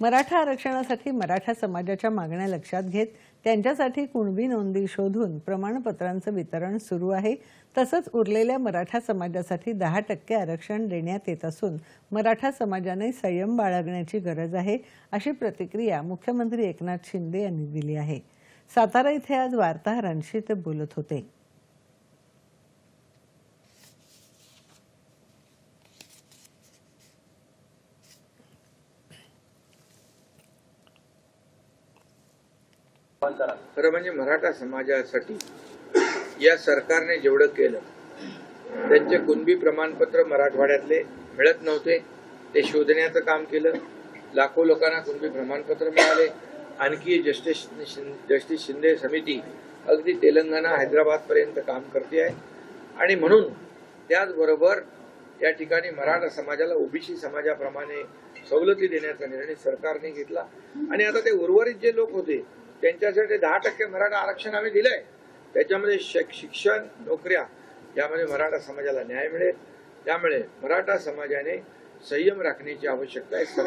मराठा आरक्षणासाठी मराठा समाजाच्या मागण्या लक्षात घेत त्यांच्यासाठी कुणबी नोंदी शोधून प्रमाणपत्रांचं वितरण सुरू आहे. तसंच उरलेल्या मराठा समाजासाठी दहा टक्के आरक्षण देण्यात येत असून मराठा समाजाने संयम बाळगण्याची गरज आहे अशी प्रतिक्रिया मुख्यमंत्री एकनाथ शिंदे यांनी दिली आहे. सातारा इथे आज वार्ताहरांशी ते बोलत होते. खरं म्हणजे मराठा समाजासाठी या सरकारने जेवढं केलं त्यांचे कुणबी प्रमाणपत्र मराठवाड्यातले मिळत नव्हते. ते शोधण्याचं काम केलं. लाखो लोकांना कुणबी प्रमाणपत्र मिळाले. आणखी जस्टिस जस्टिस शिंदे समिती अगदी तेलंगणा हैदराबाद पर्यंत काम करते आहे. आणि म्हणून त्याचबरोबर या ठिकाणी मराठा समाजाला ओबीसी समाजाप्रमाणे सवलती देण्याचा निर्णय सरकारने घेतला. आणि आता ते उर्वरित जे लोक होते त्यांच्यासाठी दहा टक्के मराठा आरक्षण आम्ही दिलंय. त्याच्यामध्ये शिक्षण नोकऱ्या यामध्ये मराठा समाजाला न्याय मिळेल. त्यामुळे मराठा समाजाने संयम राखण्याची आवश्यकता आहे.